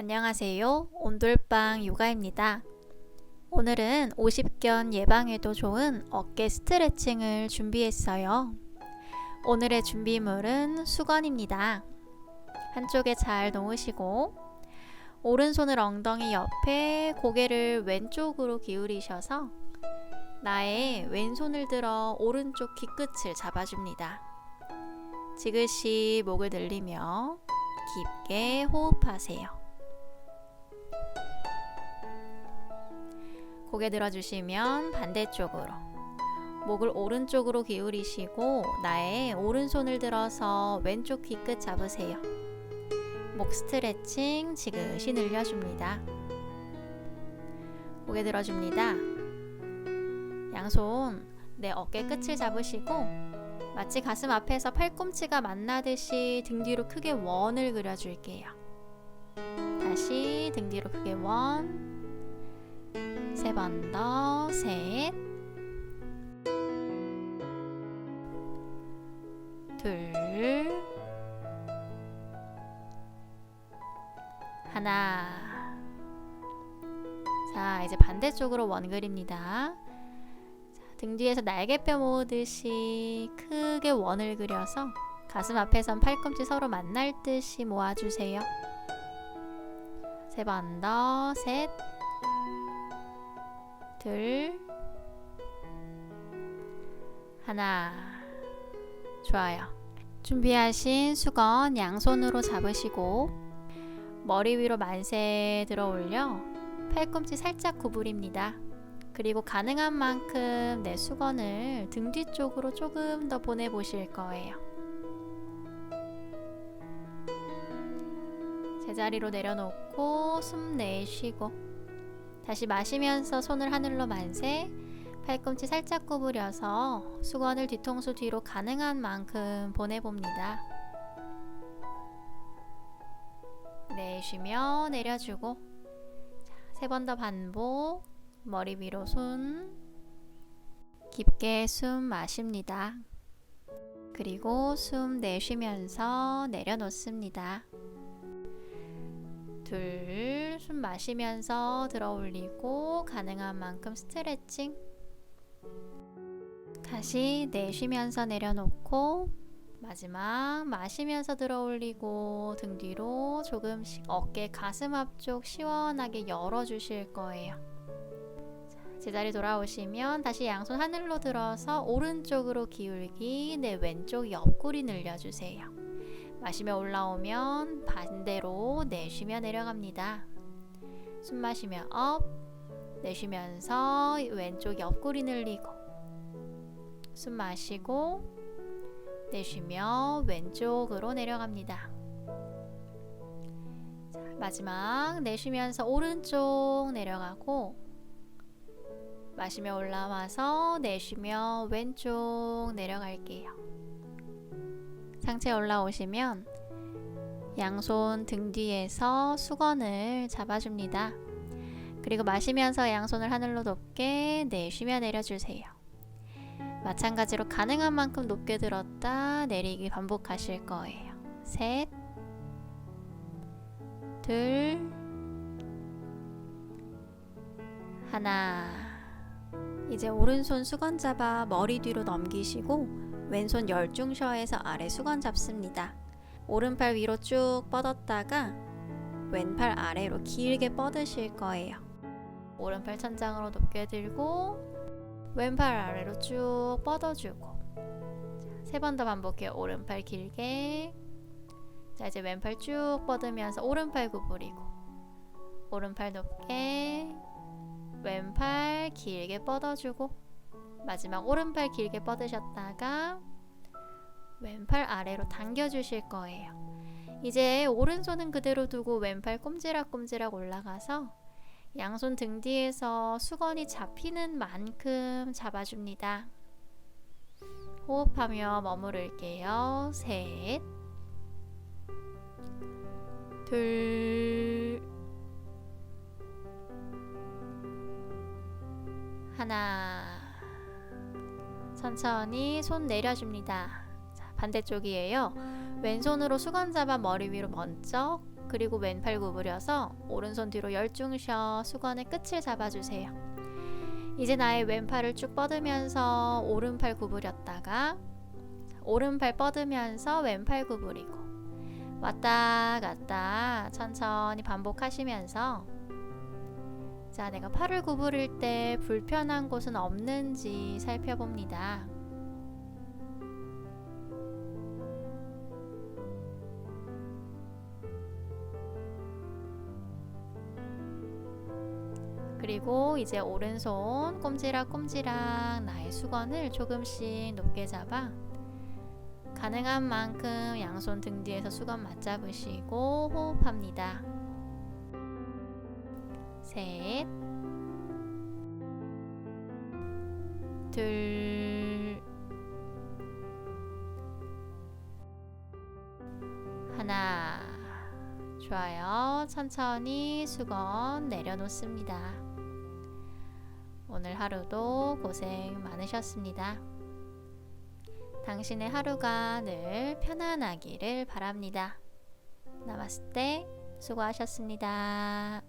안녕하세요. 온돌방 요가입니다. 오늘은 50견 예방에도 좋은 어깨 스트레칭을 준비했어요. 오늘의 준비물은 수건입니다. 한쪽에 잘 놓으시고 오른손을 엉덩이 옆에 고개를 왼쪽으로 기울이셔서 나의 왼손을 들어 오른쪽 귀끝을 잡아줍니다. 지그시 목을 늘리며 깊게 호흡하세요. 고개 들어주시면 반대쪽으로 목을 오른쪽으로 기울이시고 나의 오른손을 들어서 왼쪽 귀끝 잡으세요. 목 스트레칭 지그시 늘려줍니다. 고개 들어줍니다. 양손 내 어깨 끝을 잡으시고 마치 가슴 앞에서 팔꿈치가 만나듯이 등 뒤로 크게 원을 그려줄게요. 다시 등 뒤로 크게 원. 세 번 더, 셋. 둘. 하나. 자, 이제 반대쪽으로 원 그립니다. 자, 등 뒤에서 날개뼈 모으듯이 크게 원을 그려서 가슴 앞에선 팔꿈치 서로 만날 듯이 모아주세요. 세 번 더, 셋. 둘, 하나. 좋아요. 준비하신 수건 양손으로 잡으시고 머리 위로 만세 들어 올려 팔꿈치 살짝 구부립니다. 그리고 가능한 만큼 내 수건을 등 뒤쪽으로 조금 더 보내보실 거예요. 제자리로 내려놓고 숨 내쉬고 다시 마시면서 손을 하늘로 만세 팔꿈치 살짝 구부려서 수건을 뒤통수 뒤로 가능한 만큼 보내봅니다. 내쉬며 내려주고 세 번 더 반복 머리 위로 손 깊게 숨 마십니다. 그리고 숨 내쉬면서 내려놓습니다. 둘, 숨 마시면서 들어 올리고 가능한 만큼 스트레칭. 다시 내쉬면서 내려놓고 마지막 마시면서 들어 올리고 등 뒤로 조금씩 어깨 가슴 앞쪽 시원하게 열어 주실 거예요. 제자리 돌아오시면 다시 양손 하늘로 들어서 오른쪽으로 기울기 내 왼쪽 옆구리 늘려주세요. 마시며 올라오면 반대로 내쉬며 내려갑니다. 숨 마시며 업, 내쉬면서 왼쪽 옆구리 늘리고 숨 마시고 내쉬며 왼쪽으로 내려갑니다. 자, 마지막 내쉬면서 오른쪽 내려가고 마시며 올라와서 내쉬며 왼쪽 내려갈게요. 상체 올라오시면 양손 등 뒤에서 수건을 잡아줍니다. 그리고 마시면서 양손을 하늘로 높게 내쉬며 내려주세요. 마찬가지로 가능한 만큼 높게 들었다 내리기 반복하실 거예요. 셋, 둘, 하나. 이제 오른손 수건 잡아 머리 뒤로 넘기시고 왼손 열중셔에서 아래 수건 잡습니다. 오른팔 위로 쭉 뻗었다가 왼팔 아래로 길게 뻗으실 거예요. 오른팔 천장으로 높게 들고 왼팔 아래로 쭉 뻗어주고 세 번 더 반복해요. 오른팔 길게 자 이제 왼팔 쭉 뻗으면서 오른팔 구부리고 오른팔 높게 왼팔 길게 뻗어주고 마지막 오른팔 길게 뻗으셨다가 왼팔 아래로 당겨 주실 거예요. 이제 오른손은 그대로 두고 왼팔 꼼지락꼼지락 올라가서 양손 등 뒤에서 수건이 잡히는 만큼 잡아줍니다. 호흡하며 머무를게요. 셋, 둘, 하나. 천천히 손 내려줍니다. 자, 반대쪽이에요. 왼손으로 수건 잡아 머리 위로 번쩍 그리고 왼팔 구부려서 오른손 뒤로 열중 쉬어 수건의 끝을 잡아주세요. 이제 나의 왼팔을 쭉 뻗으면서 오른팔 구부렸다가 오른팔 뻗으면서 왼팔 구부리고 왔다 갔다 천천히 반복하시면서 자, 내가 팔을 구부릴 때 불편한 곳은 없는지 살펴봅니다. 그리고 이제 오른손 꼼지락 꼼지락 나의 수건을 조금씩 높게 잡아 가능한 만큼 양손 등 뒤에서 수건 맞잡으시고 호흡합니다. 셋, 둘, 하나. 좋아요. 천천히 수건 내려놓습니다. 오늘 하루도 고생 많으셨습니다. 당신의 하루가 늘 편안하기를 바랍니다. 나마스테 수고하셨습니다.